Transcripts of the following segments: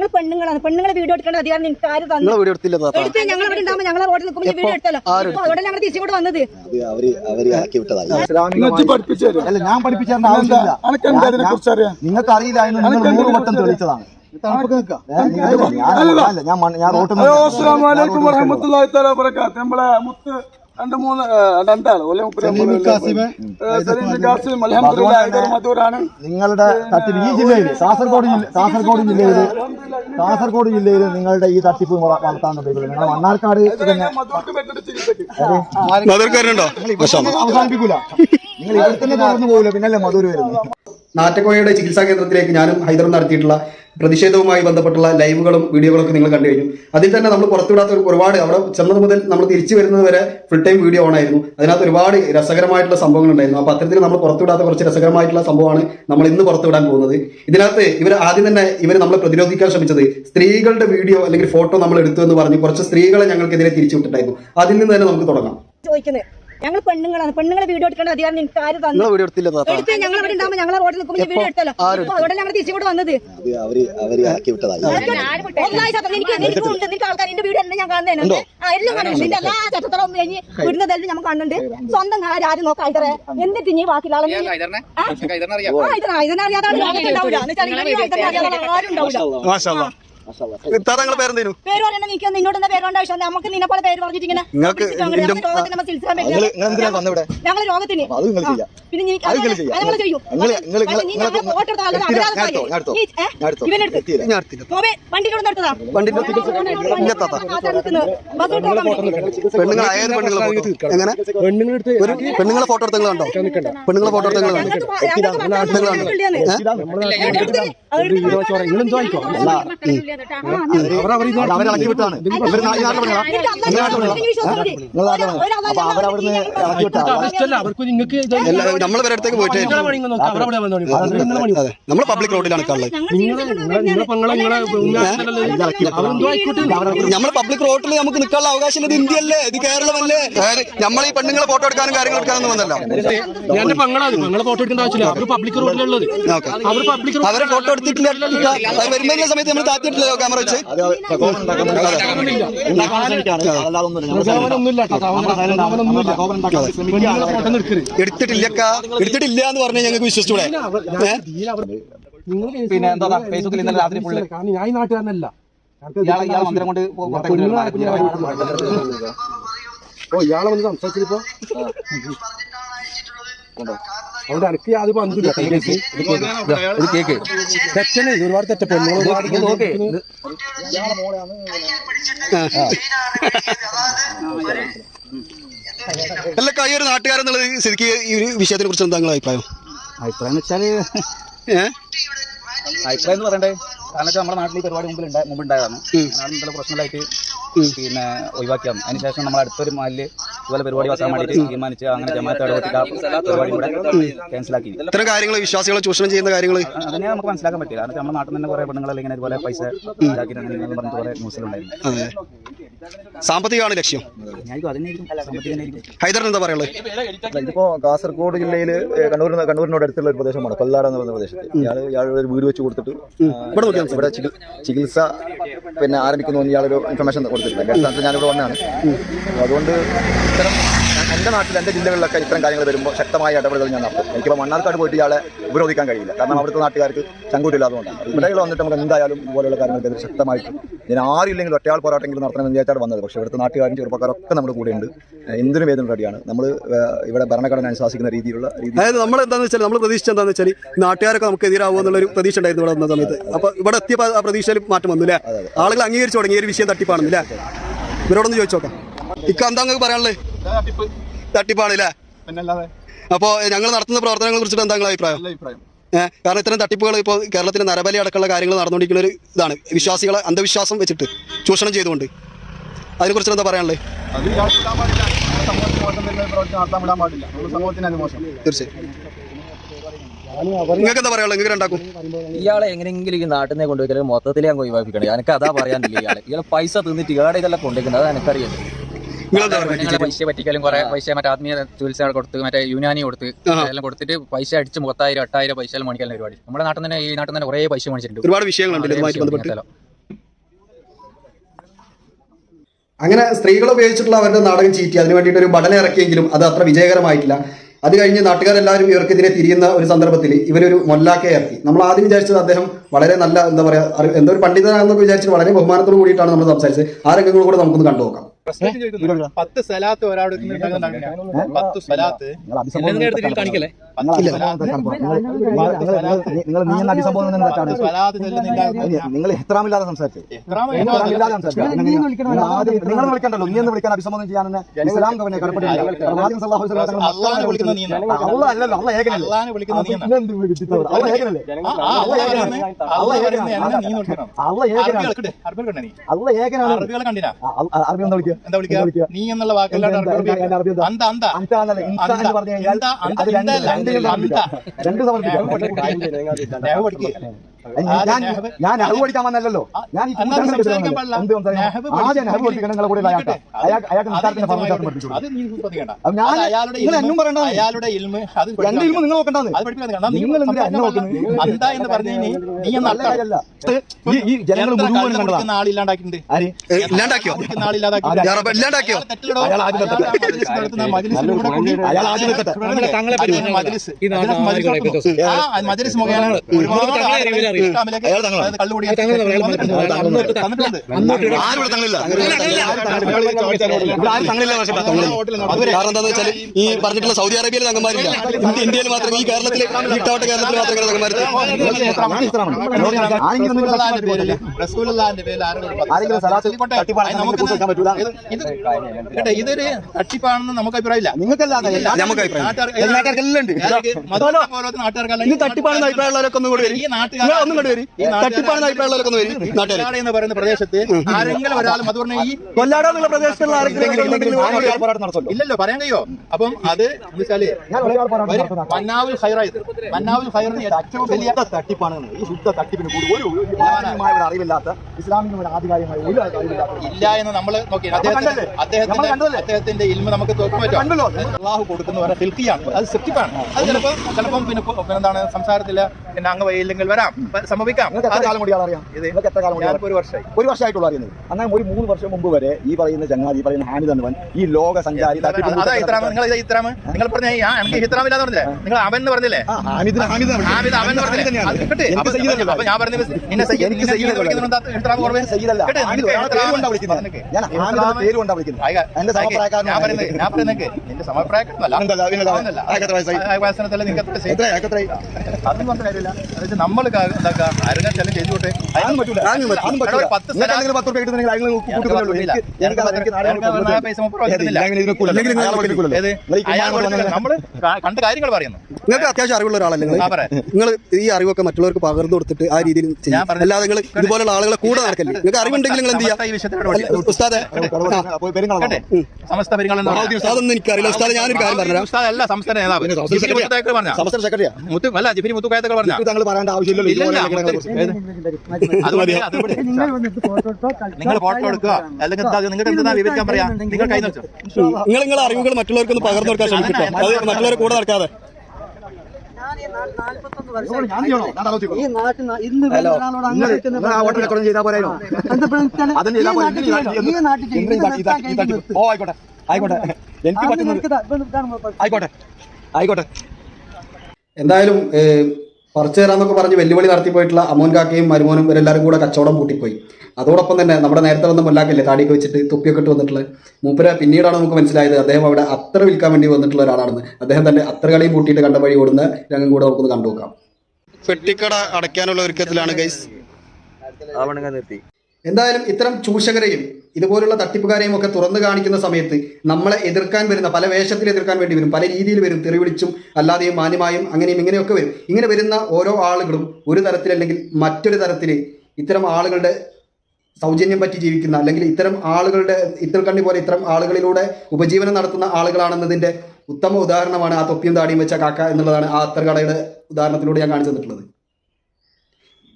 ഞങ്ങൾ പെണ്ണുങ്ങളാണ്. പെണ്ണുങ്ങളെ വീഡിയോ എടുക്കേണ്ട അധികാരം നിങ്ങൾക്ക് ആര് തന്നു? വീഡിയോ എടുത്തില്ല എടുത്ത് ഞങ്ങൾ ഇവിടെ ഉണ്ടാകുമ്പോൾ ഞങ്ങളെ റോഡിൽ നിൽക്കുമ്പോൾ വീഡിയോ എടുത്തല്ലോ. അവിടെ ഞങ്ങൾ തിരിച്ചു കൂടെ വന്നത്? ഞാൻ പഠിപ്പിച്ചു തരേണ്ട ആവശ്യമില്ല. നിങ്ങൾക്ക് അറിയില്ല എന്ന് നിങ്ങൾ നൂറ് വട്ടം തെളിയിച്ചതാണ്. ഞാൻ- ഞാൻ മണ്ണ്- ഞാൻ റോട്ടിൽ നമ്മളെ മുത്ത് രണ്ട് മൂന്ന് രണ്ടാൾ. ഹൈദർ മധൂറാണ് നിങ്ങളുടെ തട്ടിപ്പ് ഈ ജില്ലയിൽ കാസർഗോഡ് ജില്ല കാസർഗോഡ് ജില്ലയിൽ കാസർഗോഡ് ജില്ലയിൽ നിങ്ങളുടെ ഈ തട്ടിപ്പ് വള- വളർത്താൻ നിങ്ങൾ മണ്ണാർക്കാട് തന്നെ അവസാനിപ്പിക്കൂല. നിങ്ങൾ ഇവിടെ തന്നെ തുടർന്ന് പോകില്ല പിന്നല്ലേ മധുര വരുന്നത്? നാറ്റക്കോയയുടെ ചികിത്സാ കേന്ദ്രത്തിലേക്ക് ഞാനും ഹൈദറും നടത്തിയിട്ടുള്ള പ്രതിഷേധവുമായി ബന്ധപ്പെട്ടുള്ള ലൈവുകളും വീഡിയോകളൊക്കെ നിങ്ങൾ കണ്ടു കഴിഞ്ഞു. അതിൽ തന്നെ നമ്മൾ പുറത്തുവിടാത്ത ഒരു- ഒരുപാട് അവിടെ ചെന്നത് മുതൽ നമ്മൾ തിരിച്ചു വരുന്നത് വരെ ഫുൾ ടൈം വീഡിയോ ഓൺ ആയിരുന്നു. അതിനകത്ത് ഒരുപാട് രസകരമായിട്ടുള്ള സംഭവങ്ങൾ ഉണ്ടായിരുന്നു. അപ്പോൾ അത്തരത്തിൽ നമ്മൾ പുറത്തുവിടാത്ത കുറച്ച് രസകരമായിട്ടുള്ള സംഭവമാണ് നമ്മൾ ഇന്ന് പുറത്തുവിടാൻ പോകുന്നത്. ഇതിനകത്ത് ഇവർ ആദ്യം തന്നെ ഇവർ നമ്മളെ പ്രതിരോധിക്കാൻ ശ്രമിച്ചത് സ്ത്രീകളുടെ വീഡിയോ അല്ലെങ്കിൽ ഫോട്ടോ നമ്മൾ എടുത്തു എന്ന് പറഞ്ഞ് കുറച്ച് സ്ത്രീകളെ ഞങ്ങൾക്കെതിരെ തിരിച്ചു വിട്ടിട്ടായിരുന്നു. അതിൽ നിന്ന് തന്നെ നമുക്ക് തുടങ്ങാം. ചോദിക്കുന്നത് ഞങ്ങൾ പെണ്ണുങ്ങളാണ്. പെണ്ണുങ്ങളെ വീഡിയോ എടുക്കേണ്ട അധികാരം നിങ്ങൾക്ക് ആര് തന്നു? വീഡിയോ എടുത്തില്ല താത്ത എടുത്ത് ഞങ്ങൾ ഇവിടെ ഉണ്ടാകുമ്പോൾ ഞങ്ങളെ റോഡിൽ നിൽക്കുമ്പോൾ വീഡിയോ എടുത്തല്ലോ. അവിടെ ഞങ്ങൾ തിരിച്ചുകൂടെ വന്നത്. എനിക്ക് എനിക്കുണ്ട് നിനക്ക് ആൾക്കാർ എന്റെ വീട് എന്നെ ഞാൻ കാണുന്നതിനുണ്ട് എല്ലാം കാണുന്നുണ്ട് നിന്റെ എല്ലാ ചട്ടത്തറ ഒന്ന് കഴിഞ്ഞ് വിടുന്നതെല്ലാം നമ്മൾ കാണുന്നുണ്ട്. സ്വന്തം കാര്യം ആരും നോക്കാം ഇതറേ എന്നിട്ട് ഇനി ബാക്കിയുള്ള ആളെ ആരും ഉണ്ടാവില്ല. താത്ത നിങ്ങളെ പേരെന്തേനു? പേര് പറയണ എന്താ പേര് വേണ്ട ആവശ്യം നമുക്ക് നിന്നെ പോലെ പറഞ്ഞിട്ട് ഇങ്ങനെ നമ്മൾ ചികിത്സിക്കാൻ പറ്റില്ല. ഞങ്ങൾ. പിന്നെ നീ ചെയ്യാം. ഞങ്ങൾ വണ്ടിയിലൂടെ. പെണ്ണുങ്ങളെ ഫോട്ടോ എടുത്തോ പെണ്ണുങ്ങളെ ഫോട്ടോ എടുത്ത കണ്ടോ പെണ്ണുങ്ങളെ ഫോട്ടോ എടുത്ത കണ്ടോ എന്നിട്ട് പോ- ഞങ്ങൾക്ക് ഭർത്താവ് വീട്ടിലില്ലാന്ന്. എടുത്ത് അത് എടുത്ത് അത് അവരെ ഇളക്കി വിട്ടാണ്. ഇവർ അപ്പൊ അവരവിടുന്ന് ഇളക്കി നമ്മൾ വരെ അടുത്തേക്ക് പോയിട്ട് നമ്മൾ പബ്ലിക് റോഡിലാണ് ആയിക്കോട്ടെ നമ്മൾ പബ്ലിക് റോഡിൽ നമുക്ക് നിൽക്കാനുള്ള അവകാശം ഇത് ഇന്ത്യയല്ലേ? ഇത് കേരളമല്ലേ? നമ്മൾ ഈ പെണ്ണുങ്ങളെ ഫോട്ടോ എടുക്കാനും കാര്യങ്ങൾ എടുക്കാനൊന്നും വന്നല്ല ഞാൻ എന്റെ പെങ്ങളാണ് പെങ്ങളെ ഫോട്ടോ എടുക്കേണ്ട ആവശ്യമില്ല. അവർ പബ്ലിക് റോഡിലുള്ളത് അവർ പബ്ലിക് അവരെ ഫോട്ടോ എടുത്തിട്ടില്ല സമയത്ത് നമ്മൾ താത്തിയിട്ടില്ലല്ലോ ക്യാമറ വെച്ച്. എടുത്തിട്ടില്ല എടുത്തിട്ടില്ല എന്ന് പറഞ്ഞാൽ ഞങ്ങൾക്ക് വിശ്വസിച്ചൂടെ? പിന്നെ എന്താ ഫേസ്ബുക്കിൽ ഇന്നലെ രാത്രി ഫുള്ള് കാരണം ഞാൻ നാട്ടുകാരനല്ല. ഇയാളെ ഇയാളെ മന്ദിരം കൊണ്ട് ഓ ഇയാളെ വന്ന് സംസാരിച്ചപ്പോ അവിടെ അനക്ക് യാതൊരു പന്തില്ല ഇത് കേക്ക് തെറ്റനെ ഇത് ഒരുപാട് തെറ്റ. അല്ല കൈ ഒരു നാട്ടുകാരെന്നുള്ളത് ശരിക്ക് ഈ ഒരു വിഷയത്തിനെ കുറിച്ച് എന്താ നിങ്ങളുടെ അഭിപ്രായം? അഭിപ്രായം എന്ന് വെച്ചാൽ അഭിപ്രായം എന്ന് പറയണ്ടേ? കാരണം വെച്ചാൽ നമ്മുടെ നാട്ടിൽ ഈ പരിപാടി മുമ്പിൽ ഉണ്ടാ- മുമ്പ് ഉണ്ടായതാണ്. മുതൽ പ്രശ്നങ്ങളായിട്ട് പിന്നെ ഒഴിവാക്കിയാണ് അതിനുശേഷം നമ്മൾ അടുത്തൊരു മാലിൽ ഇതുപോലെ പരിപാടി വെക്കാൻ വേണ്ടിയിട്ട് തീരുമാനിച്ച് അങ്ങനെ ജമാഅത്ത് ഇടപെട്ടിട്ട് പരിപാടി കൂടെ ക്യാൻസലാക്കി ഇത്തരം കാര്യങ്ങൾ വിശ്വാസികളെ ചൂഷണം ചെയ്യുന്ന കാര്യങ്ങൾ? അതിനെ നമുക്ക് മനസ്സിലാക്കാൻ പറ്റില്ല. കാരണം നമ്മുടെ നാട്ടിൽ തന്നെ കുറെ പെണ്ണുങ്ങളെ ഇങ്ങനെ ഇതുപോലെ പൈസ ഇതാക്കിയിട്ട് അങ്ങനെ പറഞ്ഞിട്ട് കുറെ ന്യൂസിലുണ്ടായിരുന്നു അതെ. സാമ്പത്തികമാണ് ലക്ഷ്യം. ഹൈദറിന് എന്താ പറയുള്ളത് ഇതിപ്പോ കാസർഗോഡ് ജില്ലയിൽ കണ്ണൂർ കണ്ണൂരിനോട് അടുത്തുള്ള ഒരു പ്രദേശമാണ്. കൊല്ലാട് എന്ന് പറയുന്ന പ്രദേശത്ത്. ഇയാൾ ഇയാൾ ഒരു വീട് വെച്ച് കൊടുത്തിട്ട് ഇവിടെ ചികിത്സ പിന്നെ ആരംഭിക്കുന്നു ഇയാളൊരു ഇൻഫർമേഷൻ കൊടുത്തിട്ടുണ്ട്. സ്ഥാനത്ത് ഞാനിവിടെ വന്നതാണ്. അതുകൊണ്ട് ഇത്തരം എന്റെ നാട്ടിൽ എന്റെ ജില്ലകളിലൊക്കെ ഇത്തരം കാര്യങ്ങൾ വരുമ്പോൾ ശക്തമായ ഇടപെടലുകൾ ഞാൻ നടത്തും. എനിക്കിപ്പോൾ മണ്ണാർക്കാട് പോയിട്ട് ഇയാളെ ഉപരോധിക്കാൻ കഴിയില്ല. കാരണം അവിടുത്തെ നാട്ടുകാർക്ക് ചങ്കൂറ്റില്ലാത്തതുകൊണ്ടാണ് ഇവിടെയുള്ള വന്നിട്ട് നമുക്ക് എന്തായാലും ഇതുപോലെയുള്ള കാര്യങ്ങൾക്കെതിരെ ശക്തമായിട്ട് ഞാൻ ആരില്ലെങ്കിലും ഒറ്റയാൾ പോരാട്ടെങ്കിലും നടത്തണമെന്ന് വിചാരിച്ചാണ് വന്നത്. പക്ഷേ ഇവിടുത്തെ നാട്ടുകാരും ചെറുപ്പക്കാരൊക്കെ നമ്മുടെ കൂടെയുണ്ട് എന്തിനും ഏതിനും റെഡിയാണ് നമ്മൾ ഇവിടെ ഭരണഘടന അനുശാസിക്കുന്ന രീതിയിലുള്ള രീതി. അതായത് നമ്മൾ എന്താണെന്ന് വെച്ചാൽ നമ്മൾ പ്രതീക്ഷിച്ച എന്താണെന്ന് വെച്ചാൽ നാട്ടുകാരൊക്കെ നമുക്ക് എതിരാകുമോ എന്നുള്ളൊരു പ്രതീക്ഷ ഉണ്ടായിരുന്നു ഇവിടെ വന്ന സമയത്ത്. അപ്പോൾ ഇവിടെ എത്തിയപ്പോൾ ആ പ്രതീക്ഷയിൽ മാറ്റം വന്നു അല്ലേ ആളുകൾ അംഗീകരിച്ചു തുടങ്ങിയ ഒരു വിഷയം തട്ടിപ്പാണെന്നില്ല ഇവരോടൊന്ന് ചോദിച്ചു നോക്കാം. ഇക്ക എന്താ നിങ്ങൾക്ക് പറയാനുള്ളത് തട്ടിപ്പാണ് അല്ലേ പിന്നല്ലാതെ ഞങ്ങൾ നടത്തുന്ന പ്രവർത്തനങ്ങളെ കുറിച്ചിട്ട് എന്താ നിങ്ങളുടെ അഭിപ്രായം? അഭിപ്രായം. കാരണം ഇത്തരം തട്ടിപ്പുകൾ ഇപ്പോൾ കേരളത്തിലെ നരബലി അടക്കമുള്ള കാര്യങ്ങൾ നടന്നുകൊണ്ടിരിക്കുന്ന ഒരു ഇതാണ്. വിശ്വാസികളെ അന്ധവിശ്വാസം വെച്ചിട്ട് ചൂഷണം ചെയ്തുകൊണ്ട്. അതിനെക്കുറിച്ച് എന്താ പറയാനുള്ളത് തീർച്ചയായും. നിങ്ങൾക്ക് എന്താ പറയാനുള്ളത് നിങ്ങൾക്ക് രണ്ടാക്കും. ഇയാളെ എങ്ങനെയെങ്കിലും ഈ നാട്ടിൽ നിന്ന് കൊണ്ടുപോയി മൊത്തത്തിൽ അങ്ങ് ഒഴിവാക്കിക്കണം. എനിക്ക് അതാ പറയാനില്ല ഇയാളെ. ഇയാളെ പൈസ തിന്നിട്ട് ഇയാളെ ഇതെല്ലാം കൊണ്ടുവയ്ക്കുന്നത് അത് എനിക്കറിയാം പൈസ പറ്റിക്കലും കുറെ പൈസ മറ്റേ ആത്മീയ ചികിത്സ കൊടുത്ത് മറ്റേ യുനാനി കൊടുത്ത് എല്ലാം കൊടുത്തിട്ട് പൈസ അടിച്ച് മുപ്പത്തായിരം എട്ടായിരം പൈസ മേടിക്കാൻ പരിപാടി. നമ്മുടെ നാട്ടിൽ തന്നെ ഈ നാട്ടിൽ തന്നെ കുറെ പൈസ മേടിച്ചിട്ടുണ്ട്. ഒരുപാട് അങ്ങനെ സ്ത്രീകൾ ഉപയോഗിച്ചിട്ടുള്ള അവരുടെ നാടകം ചീറ്റി അതിന് വേണ്ടിയിട്ട് ഒരു ബടല ഇറക്കിയെങ്കിലും അത് അത്ര വിജയകരമായിട്ടില്ല. അത് കഴിഞ്ഞ് നാട്ടുകാരെല്ലാവരും ഇവർക്കെതിരെ തിരിയുന്ന ഒരു സന്ദർഭത്തിൽ ഇവരൊരു മൊല്ലാക്കെ ഇറക്കി. നമ്മൾ ആദ്യം വിചാരിച്ചത് അദ്ദേഹം വളരെ നല്ല എന്താ പറയുക എന്തോ ഒരു പണ്ഡിതനാണെന്നൊക്കെ വിചാരിച്ചിട്ട് വളരെ ബഹുമാനത്തോട് കൂടിയിട്ടാണ് നമ്മൾ സംസാരിച്ചത്. ആ രംഗങ്ങളും കൂടെ നമുക്കൊന്ന് കണ്ടു നോക്കാം പത്ത് സ്ഥലത്ത് ഒരാൾ പത്ത് സ്ഥലത്ത് നിങ്ങൾ നീ എന്ന അഭിസംബോധന തെറ്റാണ് നിങ്ങൾ എത്രാമില്ലാതെ സംസാരിച്ചു? എത്രാമില്ലാതെ സംസാരിച്ചു? നിങ്ങൾ വിളിക്കണ്ടല്ലോ. നീ എന്ന് വിളിക്കാൻ അഭിസംബോധന ചെയ്യാൻ ഇസ്ലാം കവനെ അറബി എന്താ വിളിക്കുക? എന്താ വിളിക്കുക? നീ എന്നുള്ള വാക്കല്ലാണ്ട് അറബി പറഞ്ഞു കഴിഞ്ഞാൽ അത് രണ്ട് അന്ത. രണ്ടും സമർപ്പിക്കാം. ഞാൻ നെഹ്റു പഠിക്കാൻ വന്നല്ലോ ഞാൻ ആദ്യം പഠിപ്പിക്കണം നിങ്ങളെ കൂടെ അയാൾക്ക് അയാൾക്ക് അയാൾക്ക് നിസ്കാരത്തിന്റെ ഫർമ്മ പഠിപ്പിച്ചു അത് ഞാൻ- നിങ്ങൾ എന്നും പറയണ്ട. അയാളുടെ ഇൽമ് അത് ഇൽമ നിങ്ങൾ നിങ്ങൾ എന്തിനാ എന്നെ നോക്കുന്നത്? എന്ന് പറഞ്ഞു കഴിഞ്ഞാൽ നീ നല്ല കാര്യമല്ല ഈ ജനങ്ങൾ മുഴുവൻ കണ്ടതാ. ആളില്ലാണ്ടാക്കിയിട്ടുണ്ട് ഇല്ലാണ്ടാക്കിയോ? ഇല്ലാണ്ടാക്കിയോ? അയാൾ. അയാൾ ആദ്യം ആദ്യം മജ്ലിസ് മുഖേന ഒരുപാട് കാരണം എന്താണെന്ന് വെച്ചാൽ ഈ പറഞ്ഞിട്ടുള്ള സൗദി അറേബ്യയിൽ തങ്ങന്മാരില്ല ഇന്ത്യയിൽ മാത്രം ഈ കേരളത്തിലെ ഇട്ടാവട്ടെ കേരളത്തിൽ മാത്രമേ തങ്ങന്മാർ ഇതൊരു തട്ടിപ്പാണെന്ന് നമുക്ക് അഭിപ്രായമില്ല നിങ്ങൾക്കല്ലാതെ നമുക്ക് അഭിപ്രായം നാട്ടുകാർക്ക് നാട്ടുകാർക്കെല്ലാം ഉണ്ട് നാട്ടുകാർക്കല്ല. തട്ടിപ്പാണെന്ന് അഭിപ്രായമുള്ളവരൊക്കെ ഒന്നുകൂടി ഈ നാട്ടുകാർ ഒന്നും കണ്ടുവരി തട്ടിപ്പാണെന്ന് അഭിപ്രായമുള്ളവരൊക്കെ ഒന്ന് വരും. നാട്ടുകാർ എന്ന് പറയുന്ന പ്രദേശത്ത് ആരെങ്കിലും ഒരാൾ പറഞ്ഞ ഈ കൊല്ലാട എന്നുള്ള പ്രദേശത്തുള്ള ആരെങ്കിലും ഇല്ലല്ലോ പറയാൻ കഴിയോ? അപ്പം അത് എന്ന് വെച്ചാൽ മന്നാവുൽ ഹൈറായത് മന്നാവുൽ ഹൈറിന് ഏറ്റവും വലിയ തട്ടിപ്പാണ് ഈ ശുദ്ധ തട്ടിപ്പിന് കൂടി ഒരു ഒരു ഇസ്ലാമികമായ ഒരു അറിവില്ലാത്ത ആധികാരികമായ ഒരു അറിവില്ലാത്ത ഇല്ല എന്ന് നമ്മൾ നോക്കി. അദ്ദേഹത്തിന്റെ അദ്ദേഹത്തിന്റെ അദ്ദേഹത്തിന്റെ ഇൽമ നമുക്ക് അള്ളാഹു കൊടുക്കുന്ന ഒരു ഫിൽക്കിയാണ് അത് സെപ്റ്റിപ്പാണ് അത് ചിലപ്പോൾ ചിലപ്പം പിന്നെ എന്താണ് സംസാരത്തിൽ പിന്നെ അങ്ങ് വയ്യില്ലെങ്കിൽ വരാം. സംഭവിക്കാം. എത്ര കാലം കൂടി അറിയാം എത്ര കാലം കൂടി ഞാനിപ്പോ ഒരു വർഷമായി. ഒരു വർഷമായിട്ടുള്ള അറിയുന്നത്. അങ്ങനെ ഒരു മൂന്ന് വർഷം മുമ്പ് വരെ ഈ പറയുന്ന ചങ്ങാതി ഈ പറയുന്ന ഹാനി തന്നവൻ ഈ ലോക സഞ്ചാരി തട്ടിപ്പ് അതാ ഇത്രാമ നിങ്ങൾ ഇതാ ഇത്രാമ നിങ്ങൾ പറഞ്ഞ എനിക്ക് ഇത്രാമില്ലാന്ന് പറഞ്ഞില്ലേ? നിങ്ങൾ അവൻ എന്ന് പറഞ്ഞില്ലേ? ഹാമിദ് അവൻ. ഞാൻ പറഞ്ഞത്. എന്റെ സമപ്രായക്കാരനല്ല അതൊന്നും പറഞ്ഞ കാര്യമില്ല അതായത് നമ്മൾ എന്താക്കുക അരങ്ങാച്ചാലും ചെയ്തു കൂട്ടെ അതൊന്നും പറ്റൂല. അതൊന്നും പറ്റൂല. ഒരു പത്ത് നിങ്ങൾക്ക് എന്തെങ്കിലും പത്ത് രൂപ കിട്ടുന്നെങ്കിൽ അയാൾ കൂട്ടുന്നുള്ളൂ. എനിക്ക് എനിക്ക് അത് എനിക്ക് നാളെ എനിക്ക് പൈസ മുപ്പത് രൂപ കിട്ടുന്നില്ല. ഇല്ലെങ്കിൽ ഇതിന് കൂടില്ല. ഇല്ലെങ്കിൽ നിങ്ങൾ അയാൾ കൊടുക്കില്ല. ഏത്? നിങ്ങൾ ഈ അയാൾ കുമ്മായം കൊടുത്തില്ല. കൊണ്ടുവന്ന് നമ്മൾ കണ്ട കാര്യങ്ങൾ പറയുന്നു. നിങ്ങൾക്ക് അത്യാവശ്യം അറിവുള്ള ഒരാളല്ലേ. നിങ്ങൾ? ഈ അറിവൊക്കെ മറ്റുള്ളവർക്ക് പകർന്നു കൊടുത്തിട്ട് ആ രീതിയിൽ ചെയ്യും. അല്ലാതെ നിങ്ങൾ ഇതുപോലുള്ള ആളുകളെ കൂടെ നടക്കല്ലേ? നിങ്ങൾക്ക് അറിവുണ്ടെങ്കിൽ നിങ്ങൾ എന്ത്. ചെയ്യാം? സമസ്ത എനിക്കറിയില്ല. ഉസ്താദെ ഞാനൊരു കാര്യം പറഞ്ഞുതരാം. സംസ്ഥാന നേതാവ്. സംസ്ഥാന സെക്രട്ടറി. അല്ല ജിഫിനി മുത്തു പറഞ്ഞ? താങ്കൾ പറയേണ്ട ആവശ്യമില്ലല്ലോ. നിങ്ങൾ ഫോട്ടോ എടുക്കുക അല്ലെങ്കിൽ എന്താ, നിങ്ങൾക്ക് എന്താ വിവരിക്കാൻ പറയാ നിങ്ങൾ കൈ വെച്ചോ നിങ്ങൾ നിങ്ങളെ അറിവുകൾ മറ്റുള്ളവർക്കൊന്ന് പകർന്നു കൊടുക്കാൻ ശ്രമിക്കട്ടോ അത് മറ്റുള്ളവരെ കൂടെ നടക്കാതെ ആയിക്കോട്ടെ ആയിക്കോട്ടെ എനിക്ക് പറ്റുന്നത് ആയിക്കോട്ടെ ആയിക്കോട്ടെ എന്തായാലും പറിച്ചു തരാന്നൊക്കെ പറഞ്ഞ് വെല്ലുവിളി നടത്തിപ്പോയിട്ടുള്ള അമോൻ കാക്കയും മരുമോനും ഇവരെല്ലാവരും കൂടെ കച്ചവടം പൂട്ടിപ്പോയി അതോടൊപ്പം തന്നെ നമ്മുടെ നേരത്തെ വന്ന മുല്ലാക്കല്ലേ താടിയൊക്കെ വെച്ചിട്ട് തുപ്പിയൊക്കെ ഇട്ട് വന്നിട്ടുള്ള മൂപ്പര് പിന്നീടാണ് നമുക്ക് മനസ്സിലായത് അദ്ദേഹം അവിടെ അത്ര വിൽക്കാൻ വേണ്ടി വന്നിട്ടുള്ള ഒരാളാണെന്ന്. അദ്ദേഹം തന്നെ അത്ര കളിയും കൂട്ടിയിട്ട് കണ്ട വഴി ഓടുന്ന രംഗം കൂടെ നമുക്കൊന്ന് കണ്ടു നോക്കാം പെട്ടിക്കട അടയ്ക്കാനുള്ള ഒരുക്കത്തിലാണ് ഗൈസ് ആവണങ്ങ നിർത്തി. എന്തായാലും ഇത്തരം ചൂഷകരെയും ഇതുപോലുള്ള തട്ടിപ്പുകാരെയും ഒക്കെ തുറന്നു കാണിക്കുന്ന സമയത്ത് നമ്മളെ എതിർക്കാൻ വരുന്ന പല വേഷത്തിൽ എതിർക്കാൻ വേണ്ടി വരും പല രീതിയിൽ വരും തെറിവിളിച്ചും അല്ലാതെയും മാന്യമായും അങ്ങനെയും ഇങ്ങനെയൊക്കെ വരും. ഇങ്ങനെ വരുന്ന ഓരോ ആളുകളും ഒരു തരത്തിലല്ലെങ്കിൽ മറ്റൊരു തരത്തിൽ ഇത്തരം ആളുകളുടെ സൗജന്യം പറ്റി ജീവിക്കുന്ന അല്ലെങ്കിൽ ഇത്തരം ആളുകളുടെ ഇത്തൽക്കണ്ണി പോലെ ഇത്തരം ആളുകളിലൂടെ ഉപജീവനം നടത്തുന്ന ആളുകളാണെന്നതിന്റെ ഉത്തമ ഉദാഹരണമാണ് ആ തൊപ്പിയും താടിയും വെച്ച കാക്ക എന്നുള്ളതാണ് ആ അത്തർകടയുടെ ഉദാഹരണത്തിലൂടെ ഞാൻ കാണിച്ചു തന്നിട്ടുള്ളത്.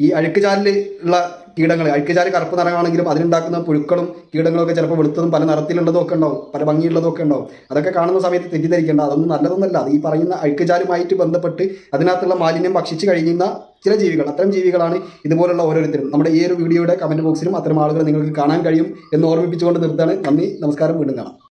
ഈ അഴുക്കുചാലിൽ ഉള്ള കീടങ്ങൾ അഴുക്കുചാൽ കറുപ്പ് നിറമാണെങ്കിലും അതിലുണ്ടാക്കുന്ന പുഴുക്കളും കീടങ്ങളും ഒക്കെ ചിലപ്പോൾ വെളുത്തതും പല നിറത്തിലുള്ളതും ഒക്കെ ഉണ്ടാവും പല ഭംഗിയുള്ളതും ഒക്കെ ഉണ്ടാവും. അതൊക്കെ കാണുന്ന സമയത്ത് തെറ്റിദ്ധരിക്കേണ്ട. അതൊന്നും നല്ലതൊന്നല്ല. അത് ഈ പറയുന്ന അഴുക്കുചാലുമായിട്ട് ബന്ധപ്പെട്ട് അതിനകത്തുള്ള മാലിന്യം ഭക്ഷിച്ചു കഴിയുന്ന ചില ജീവികൾ അത്തരം ജീവികളാണ് ഇതുപോലുള്ള ഓരോരുത്തരും. നമ്മുടെ ഈ ഒരു വീഡിയോയുടെ കമന്റ് ബോക്സിലും അത്തരം ആളുകൾ നിങ്ങൾക്ക് കാണാൻ കഴിയും എന്ന് ഓർമ്മിപ്പിച്ചുകൊണ്ട് നിർത്താണ് നന്ദി നമസ്കാരം വീണ്ടും കാണാം.